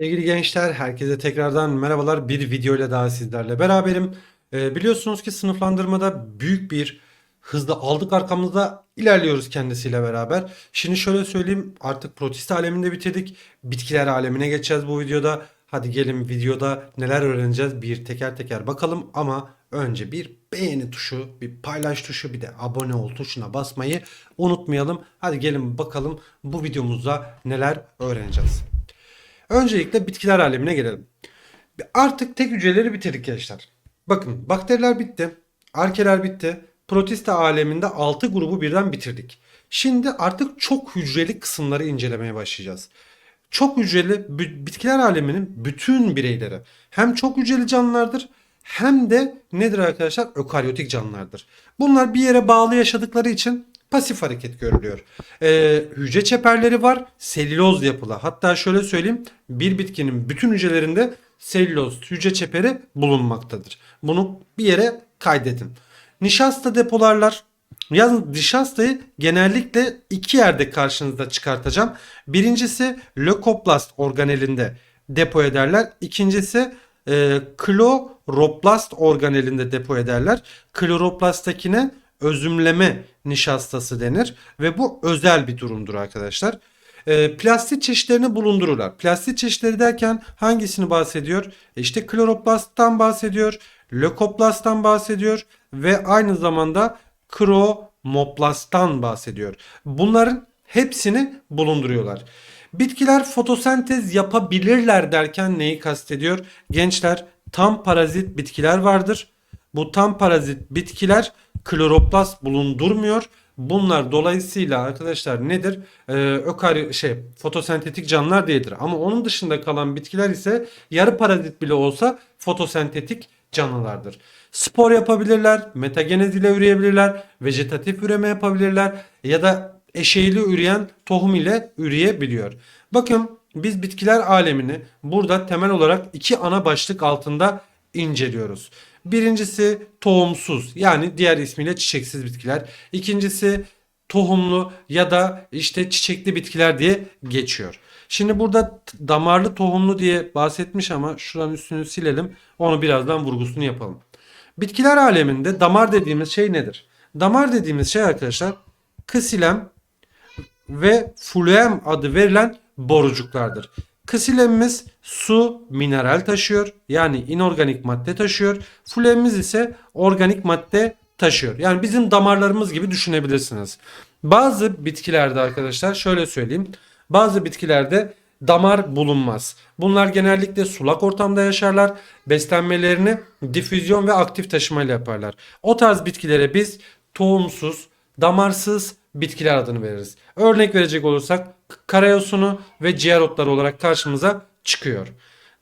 Sevgili gençler, herkese tekrardan merhabalar. Bir video ile daha sizlerle beraberim. Ee, biliyorsunuz ki sınıflandırmada büyük bir hızla aldık arkamızda ilerliyoruz kendisiyle beraber. Şimdi şöyle söyleyeyim, artık protist aleminde bitirdik. Bitkiler alemine geçeceğiz bu videoda. Hadi gelin videoda neler öğreneceğiz bir teker teker bakalım ama önce bir beğeni tuşu, bir paylaş tuşu, bir de abone ol tuşuna basmayı unutmayalım. Hadi gelin bakalım bu videomuzda neler öğreneceğiz. Öncelikle bitkiler alemine gelelim. Artık tek hücreleri bitirdik gençler. Bakın bakteriler bitti. Arkeler bitti. Protista aleminde 6 grubu birden bitirdik. Şimdi artık çok hücreli kısımları incelemeye başlayacağız. Çok hücreli bitkiler aleminin bütün bireyleri hem çok hücreli canlılardır hem de nedir arkadaşlar? Ökaryotik canlılardır. Bunlar bir yere bağlı yaşadıkları için pasif hareket görülüyor. Ee, hücre çeperleri var. Selüloz yapılı. Hatta şöyle söyleyeyim. Bir bitkinin bütün hücrelerinde selüloz hücre çeperi bulunmaktadır. Bunu bir yere kaydedin. Nişasta depolarlar. Yalnız nişastayı genellikle iki yerde karşınızda çıkartacağım. Birincisi lökoplast organelinde depo ederler. İkincisi e, kloroplast organelinde depo ederler. Kloroplastakine özümleme nişastası denir ve bu özel bir durumdur arkadaşlar. E, plastik çeşitlerini bulundururlar. Plastik çeşitleri derken hangisini bahsediyor? E İşte kloroplasttan bahsediyor, lökoplasttan bahsediyor ve aynı zamanda kromoplasttan bahsediyor. Bunların hepsini bulunduruyorlar. Bitkiler fotosentez yapabilirler derken neyi kastediyor? Gençler tam parazit bitkiler vardır. Bu tam parazit bitkiler kloroplast bulundurmuyor. Bunlar dolayısıyla arkadaşlar nedir? Ee, ökari şey fotosentetik canlılar değildir. Ama onun dışında kalan bitkiler ise yarı parazit bile olsa fotosentetik canlılardır. Spor yapabilirler, metagenez ile üreyebilirler, vejetatif üreme yapabilirler ya da eşeğli üreyen tohum ile üreyebiliyor. Bakın biz bitkiler alemini burada temel olarak iki ana başlık altında inceliyoruz. Birincisi tohumsuz yani diğer ismiyle çiçeksiz bitkiler. İkincisi tohumlu ya da işte çiçekli bitkiler diye geçiyor. Şimdi burada damarlı tohumlu diye bahsetmiş ama şuranın üstünü silelim. Onu birazdan vurgusunu yapalım. Bitkiler aleminde damar dediğimiz şey nedir? Damar dediğimiz şey arkadaşlar ksilem ve fluem adı verilen borucuklardır. Ksilemimiz su, mineral taşıyor. Yani inorganik madde taşıyor. Fluemimiz ise organik madde taşıyor. Yani bizim damarlarımız gibi düşünebilirsiniz. Bazı bitkilerde arkadaşlar şöyle söyleyeyim. Bazı bitkilerde damar bulunmaz. Bunlar genellikle sulak ortamda yaşarlar. Beslenmelerini difüzyon ve aktif taşımayla yaparlar. O tarz bitkilere biz tohumsuz, damarsız bitkiler adını veririz. Örnek verecek olursak karayosunu ve ciğer otları olarak karşımıza çıkıyor.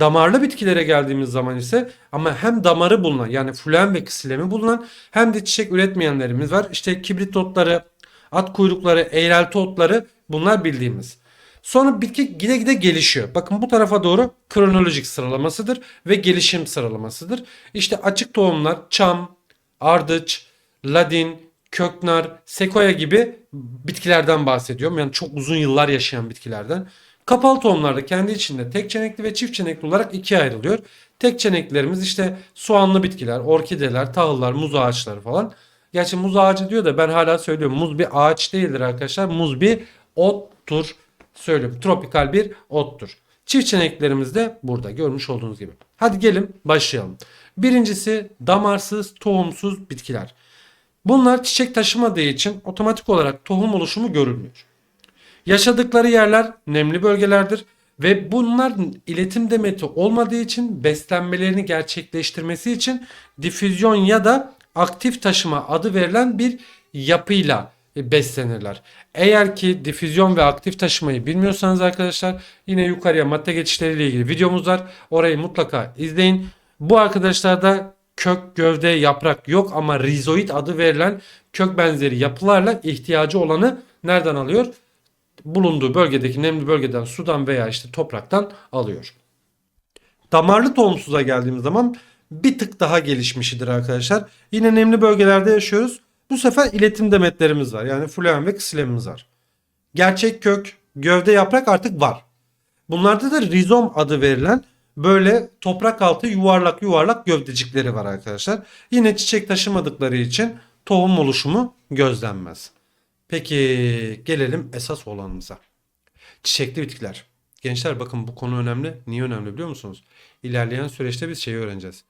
Damarlı bitkilere geldiğimiz zaman ise ama hem damarı bulunan yani fluem ve ksilemi bulunan hem de çiçek üretmeyenlerimiz var. İşte kibrit otları, at kuyrukları, eğrelti otları bunlar bildiğimiz. Sonra bitki gide gide gelişiyor. Bakın bu tarafa doğru kronolojik sıralamasıdır ve gelişim sıralamasıdır. İşte açık tohumlar çam, ardıç, ladin, köknar, sekoya gibi bitkilerden bahsediyorum. Yani çok uzun yıllar yaşayan bitkilerden. Kapalı tohumlarda kendi içinde tek çenekli ve çift çenekli olarak ikiye ayrılıyor. Tek çeneklilerimiz işte soğanlı bitkiler, orkideler, tahıllar, muz ağaçları falan. Gerçi muz ağacı diyor da ben hala söylüyorum. Muz bir ağaç değildir arkadaşlar. Muz bir ottur. Söylüyorum. Tropikal bir ottur. Çift çeneklerimiz de burada görmüş olduğunuz gibi. Hadi gelin başlayalım. Birincisi damarsız, tohumsuz bitkiler. Bunlar çiçek taşımadığı için otomatik olarak tohum oluşumu görülmüyor. Yaşadıkları yerler nemli bölgelerdir ve bunların iletim demeti olmadığı için beslenmelerini gerçekleştirmesi için difüzyon ya da aktif taşıma adı verilen bir yapıyla beslenirler. Eğer ki difüzyon ve aktif taşımayı bilmiyorsanız arkadaşlar yine yukarıya madde geçişleriyle ilgili videomuz var. Orayı mutlaka izleyin. Bu arkadaşlarda kök, gövde, yaprak yok ama rizoid adı verilen kök benzeri yapılarla ihtiyacı olanı nereden alıyor? bulunduğu bölgedeki nemli bölgeden sudan veya işte topraktan alıyor. Damarlı tohumsuza geldiğimiz zaman bir tık daha gelişmişidir arkadaşlar. Yine nemli bölgelerde yaşıyoruz. Bu sefer iletim demetlerimiz var. Yani fluem ve ksilemimiz var. Gerçek kök, gövde, yaprak artık var. Bunlarda da rizom adı verilen böyle toprak altı yuvarlak yuvarlak gövdecikleri var arkadaşlar. Yine çiçek taşımadıkları için tohum oluşumu gözlenmez. Peki gelelim esas olanımıza. Çiçekli bitkiler. Gençler bakın bu konu önemli. Niye önemli biliyor musunuz? İlerleyen süreçte biz şeyi öğreneceğiz.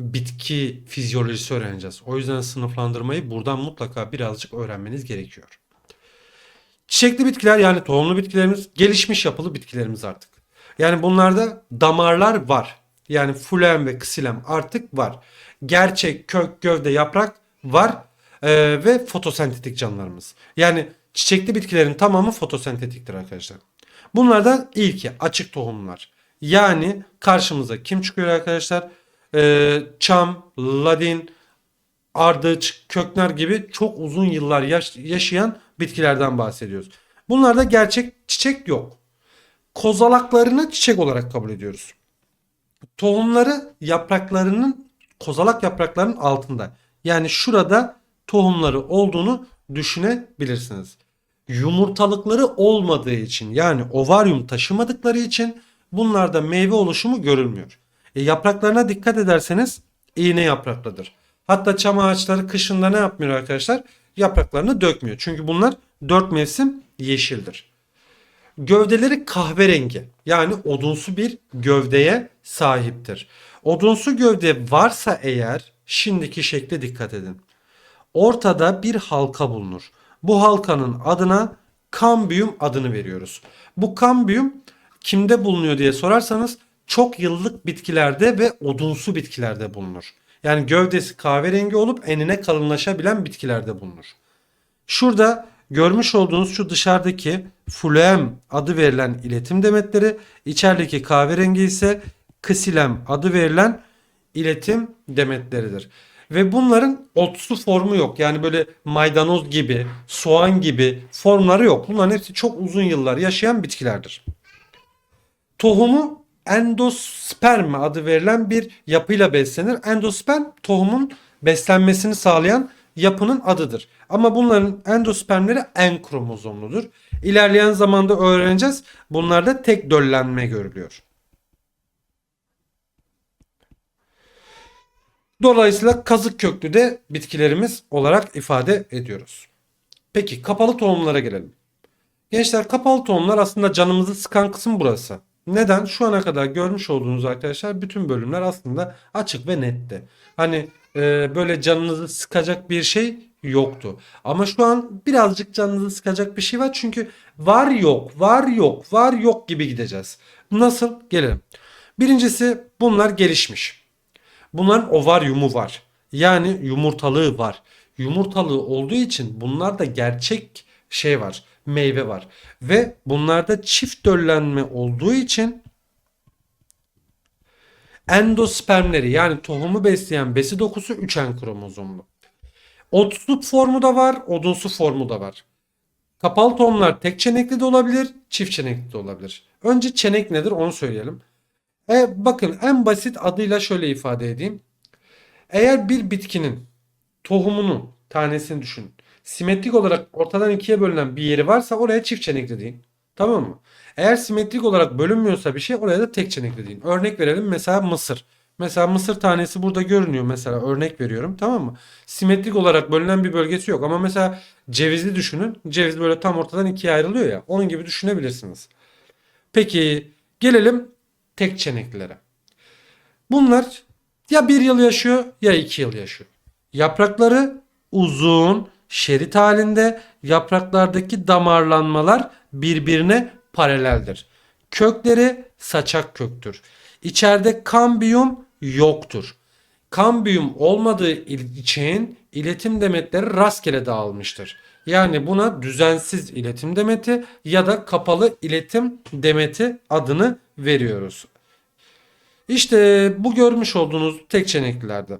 Bitki fizyolojisi öğreneceğiz. O yüzden sınıflandırmayı buradan mutlaka birazcık öğrenmeniz gerekiyor. Çiçekli bitkiler yani tohumlu bitkilerimiz gelişmiş yapılı bitkilerimiz artık. Yani bunlarda damarlar var. Yani fulen ve ksilem artık var. Gerçek kök, gövde, yaprak var Ee, ve fotosentetik canlılarımız. Yani çiçekli bitkilerin tamamı fotosentetiktir arkadaşlar. Bunlardan ilki açık tohumlar. Yani karşımıza kim çıkıyor arkadaşlar? Ee, çam, ladin, ardıç, köknar gibi çok uzun yıllar yaş- yaşayan bitkilerden bahsediyoruz. Bunlarda gerçek çiçek yok. Kozalaklarını çiçek olarak kabul ediyoruz. Tohumları yapraklarının kozalak yapraklarının altında. Yani şurada tohumları olduğunu düşünebilirsiniz. Yumurtalıkları olmadığı için yani ovaryum taşımadıkları için bunlarda meyve oluşumu görülmüyor. E, yapraklarına dikkat ederseniz iğne yapraklıdır. Hatta çam ağaçları kışında ne yapmıyor arkadaşlar? Yapraklarını dökmüyor. Çünkü bunlar dört mevsim yeşildir. Gövdeleri kahverengi yani odunsu bir gövdeye sahiptir. Odunsu gövde varsa eğer şimdiki şekle dikkat edin. Ortada bir halka bulunur. Bu halkanın adına kambiyum adını veriyoruz. Bu kambiyum kimde bulunuyor diye sorarsanız çok yıllık bitkilerde ve odunsu bitkilerde bulunur. Yani gövdesi kahverengi olup enine kalınlaşabilen bitkilerde bulunur. Şurada görmüş olduğunuz şu dışarıdaki phloem adı verilen iletim demetleri, içerideki kahverengi ise ksilem adı verilen iletim demetleridir. Ve bunların otsu formu yok. Yani böyle maydanoz gibi, soğan gibi formları yok. Bunların hepsi çok uzun yıllar yaşayan bitkilerdir. Tohumu endosperm adı verilen bir yapıyla beslenir. Endosperm tohumun beslenmesini sağlayan yapının adıdır. Ama bunların endospermleri en kromozomludur. İlerleyen zamanda öğreneceğiz. Bunlarda tek döllenme görülüyor. Dolayısıyla kazık köklü de bitkilerimiz olarak ifade ediyoruz. Peki kapalı tohumlara gelelim. Gençler kapalı tohumlar aslında canımızı sıkan kısım burası. Neden? Şu ana kadar görmüş olduğunuz arkadaşlar bütün bölümler aslında açık ve netti. Hani e, böyle canınızı sıkacak bir şey yoktu. Ama şu an birazcık canınızı sıkacak bir şey var. Çünkü var yok, var yok, var yok gibi gideceğiz. Nasıl? Gelelim. Birincisi bunlar gelişmiş. Bunların ovaryumu var. Yani yumurtalığı var. Yumurtalığı olduğu için bunlarda gerçek şey var. Meyve var. Ve bunlarda çift döllenme olduğu için endospermleri yani tohumu besleyen besi dokusu 3N kromozomlu. Otsu formu da var, odunsu formu da var. Kapalı tohumlar tek çenekli de olabilir, çift çenekli de olabilir. Önce çenek nedir onu söyleyelim. E, bakın en basit adıyla şöyle ifade edeyim. Eğer bir bitkinin tohumunu, tanesini düşün. Simetrik olarak ortadan ikiye bölünen bir yeri varsa oraya çift çenekli deyin. Tamam mı? Eğer simetrik olarak bölünmüyorsa bir şey oraya da tek çenekli deyin. Örnek verelim mesela mısır. Mesela mısır tanesi burada görünüyor mesela örnek veriyorum tamam mı? Simetrik olarak bölünen bir bölgesi yok ama mesela cevizi düşünün. Ceviz böyle tam ortadan ikiye ayrılıyor ya. Onun gibi düşünebilirsiniz. Peki gelelim tek çeneklilere. Bunlar ya bir yıl yaşıyor ya iki yıl yaşıyor. Yaprakları uzun, şerit halinde yapraklardaki damarlanmalar birbirine paraleldir. Kökleri saçak köktür. İçeride kambiyum yoktur. Kambiyum olmadığı için iletim demetleri rastgele dağılmıştır. Yani buna düzensiz iletim demeti ya da kapalı iletim demeti adını veriyoruz. İşte bu görmüş olduğunuz tek çeneklilerde.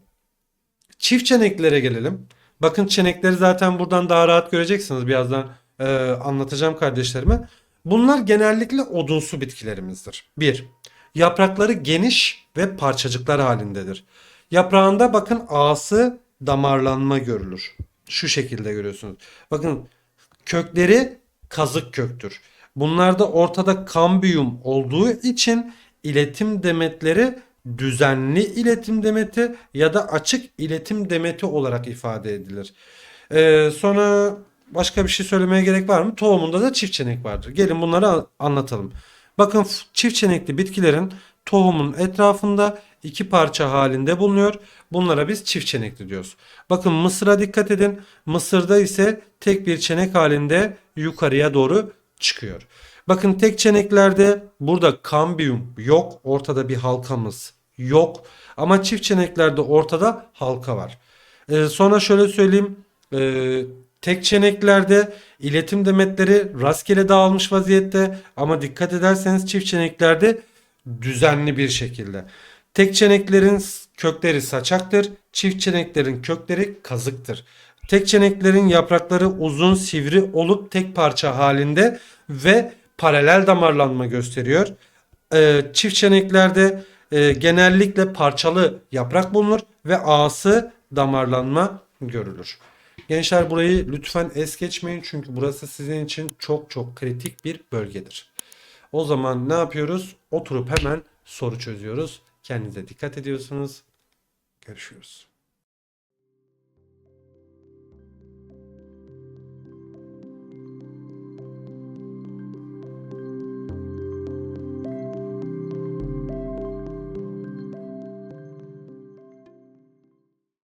Çift çeneklilere gelelim. Bakın çenekleri zaten buradan daha rahat göreceksiniz. Birazdan e, anlatacağım kardeşlerime. Bunlar genellikle odunsu bitkilerimizdir. 1. Yaprakları geniş ve parçacıklar halindedir. Yaprağında bakın ağası damarlanma görülür. Şu şekilde görüyorsunuz. Bakın kökleri kazık köktür. Bunlarda ortada kambiyum olduğu için iletim demetleri düzenli iletim demeti ya da açık iletim demeti olarak ifade edilir. Ee, sonra başka bir şey söylemeye gerek var mı? Tohumunda da çift çenek vardır. Gelin bunları anlatalım. Bakın çift çenekli bitkilerin tohumun etrafında iki parça halinde bulunuyor. Bunlara biz çift çenekli diyoruz. Bakın mısıra dikkat edin. Mısırda ise tek bir çenek halinde yukarıya doğru çıkıyor. Bakın tek çeneklerde burada kambiyum yok. Ortada bir halkamız yok. Ama çift çeneklerde ortada halka var. Ee, sonra şöyle söyleyeyim. Ee, tek çeneklerde iletim demetleri rastgele dağılmış vaziyette ama dikkat ederseniz çift çeneklerde düzenli bir şekilde. Tek çeneklerin kökleri saçaktır, çift çeneklerin kökleri kazıktır. Tek çeneklerin yaprakları uzun sivri olup tek parça halinde ve paralel damarlanma gösteriyor. Ee, çift çeneklerde e, genellikle parçalı yaprak bulunur ve ağası damarlanma görülür. Gençler burayı lütfen es geçmeyin çünkü burası sizin için çok çok kritik bir bölgedir. O zaman ne yapıyoruz? Oturup hemen soru çözüyoruz. Kendinize dikkat ediyorsunuz. Görüşürüz.